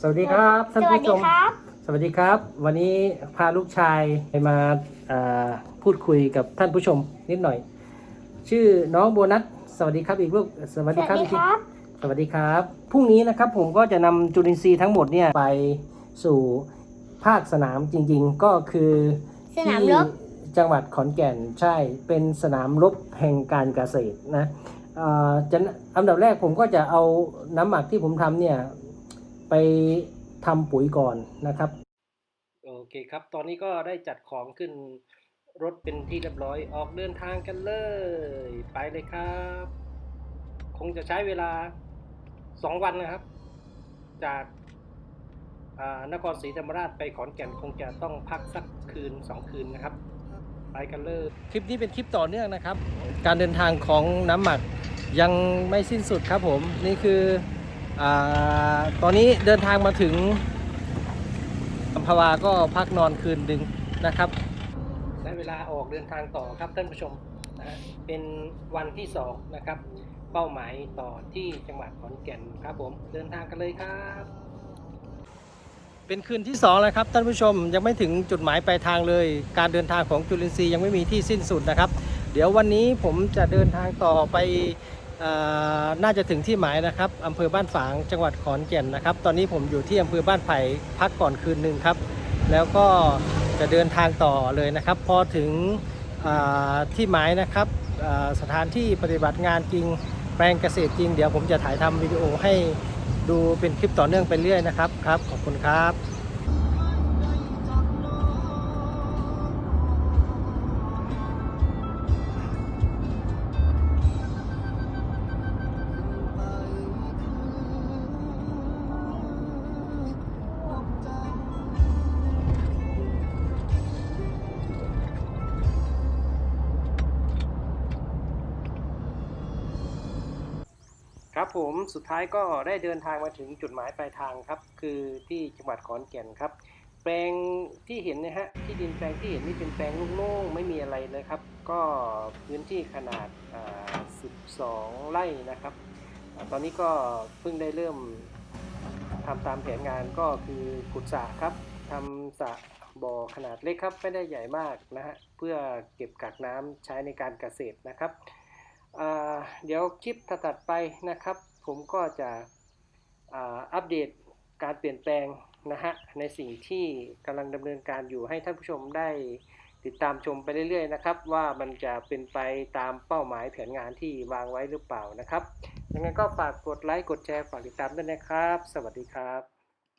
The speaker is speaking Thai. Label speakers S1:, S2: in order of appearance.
S1: สวัสดีครับ
S2: ส
S1: ท่าน
S2: วัส
S1: ผู้ช
S2: ดี
S1: ม
S2: ครับ
S1: สวัสดีครับ วันนี้พาลูกชายมาเอ่อพูดคุยกับท่านผู้ชมนิดหน่อย ชื่อน้องโบนัส สวัสดีครับอีกลูก สวัสดีครับอีกทีสวัสดีครับ พรุ่งนี้นะครับผมก็จะนำจุลินทรีย์ทั้งหมดเนี่ยไปสู่ภาคสนามจริง ๆ ก็คือ
S2: สนาม
S1: ที่
S2: รบ
S1: จังหวัดขอนแก่นใช่ เป็นสนามรบแห่งการเกษตรนะเอ่อจะอันดับแรกผมก็จะเอาน้ำหมักที่ผมทำเนี่ย ไปทำปุ๋ยก่อนนะครับ โอเคครับ ตอนนี้ก็ได้จัดของขึ้นรถเป็นที่เรียบร้อยออกเดินทางกันเลย ไปเลยครับ คงจะใช้เวลาสองวันนะครับ จากนครศรีธรรมราชไปขอนแก่นคงจะต้องพักสักคืนสองคืนนะครับ ไปกันเลย คลิปนี้เป็นคลิปต่อเนื่องนะครับ การเดินทางของน้ำหมักยังไม่สิ้นสุดครับผมนี่คือ ตอนนี้เดินทางมาถึงอัมพวาก็พักนอนคืนหนึ่งนะครับได้เวลาออกเดินทางต่อครับท่านผู้ชมนะฮะเป็นวันที่สองนะครับ เป้าหมายต่อที่จังหวัดขอนแก่นครับผมเดินทางกันเลยครับ เป็นคืนที่สองแล้วครับท่านผู้ชมยังไม่ถึงจุดหมายปลายทางเลย การเดินทางของจุลินทรีย์ยังไม่มีที่สิ้นสุดนะครับ เดี๋ยววันนี้ผมจะเดินทางต่อไปเอ่อ น่าจะถึงที่หมายนะครับอำเภอบ้านฝางจังหวัดขอนแก่นนะครับ ตอนนี้ผมอยู่ที่อำเภอบ้านไผ่พักก่อนคืนหนึ่งครับ แล้วก็จะเดินทางต่อเลยนะครับ พอถึงที่หมายนะครับสถานที่ปฏิบัติงานจริงแปลงเกษตรจริง เดี๋ยวผมจะถ่ายทำวิดีโอให้ดูเป็นคลิปต่อเนื่องไปเรื่อยนะครับครับ ขอบคุณครับ ครับผมสุดท้ายก็ได้เดินทางมาถึงจุดหมายปลายทางครับ คือที่จังหวัดขอนแก่นครับ แปลงที่เห็นนะฮะที่ดินแปลงที่เห็นนี่เป็นแปลงโล่งๆไม่มีอะไรเลยครับ ก็พื้นที่ขนาดา12 ไร่นะครับอตอนนี้ก็เพิ่งได้เริ่มทำตามแผนงานก็คือขุดสระครับทำสระบ่อขนาดเล็กครับไม่ได้ใหญ่มากนะฮะเพื่อเก็บกักน้ำใช้ในการเกษตรนะครับ เดี๋ยวคลิปถัดไปนะครับ ผมก็จะอัปเดตการเปลี่ยนแปลงนะฮะในสิ่งที่กำลังดำเนินการอยู่ให้ท่านผู้ชมได้ติดตามชมไปเรื่อยๆนะครับ ว่ามันจะเป็นไปตามเป้าหมายแผนงานที่วางไว้หรือเปล่านะครับยังไงก็ฝากกดไลค์กดแชร์ฝากติดตามด้วยนะครับ สวัสดีครับ